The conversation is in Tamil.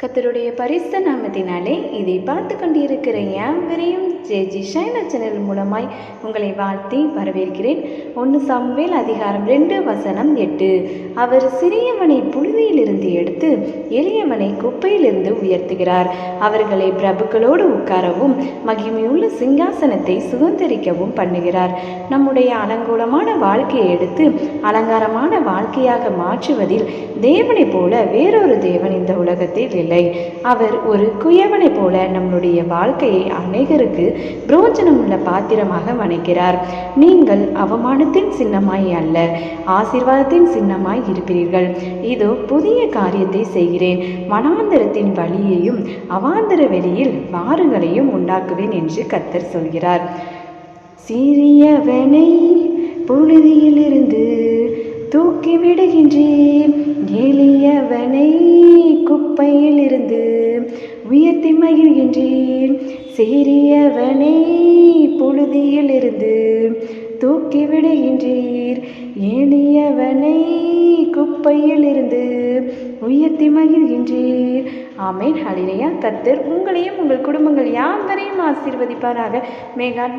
கத்தருடைய பரிசு நாமத்தினாலே இதை பார்த்து கொண்டிருக்கிற யாவரையும் ஜே ஜி ஷைனா சேனல் மூலமாய் உங்களை வாழ்த்தி வரவேற்கிறேன். ஒன்று சாம்வேல் அதிகாரம் ரெண்டு வசனம் எட்டு. அவர் சிறியவனை புழுதியில் இருந்து எடுத்து எளியவனை குப்பையிலிருந்து உயர்த்துகிறார். அவர்களை பிரபுக்களோடு உட்காரவும் மகிமையுள்ள சிங்காசனத்தை சுதந்திரிக்கவும் பண்ணுகிறார். நம்முடைய அலங்கூலமான வாழ்க்கையை எடுத்து அலங்காரமான வாழ்க்கையாக மாற்றுவதில் தேவனை போல வேறொரு தேவன் இந்த உலகத்தில் இல்லை. அவர் ஒரு குயவனை போல நம்முடைய வாழ்க்கையை அநேகருக்கு பிரயோஜனமுள்ள பாத்திரமாக வணைக்கிறார் நீங்கள் அவமானத்தின் சின்னமாய் அல்ல ஆசீர்வாதத்தின் சின்னமாய் இருப்பீர்கள். இதோ புதிய காரியத்தை செய்கிறேன். வனாந்தரத்தின் வழியையும் அவாந்தர வெளியில் பாறுகளையும் உண்டாக்குவேன் என்று கத்தர் சொல்கிறார். சிறியவனை புழுதியிலிருந்து தூக்கி விடுகின்றேன். எளியவனை குப்பையிலிருந்து உயர்த்தி மகிழ்கின்றேன். சிறியவனை புழுதியிலிருந்து தூக்கி விடுகின்றீர். எளியவனை குப்பையிலிருந்து உயர்த்தி மகிழ்கின்றீர். ஆமேன். ஹலிலையா கத்தர் உங்களையும் உங்கள் குடும்பங்கள் யாவரையும் ஆசீர்வதிப்பாராக. May God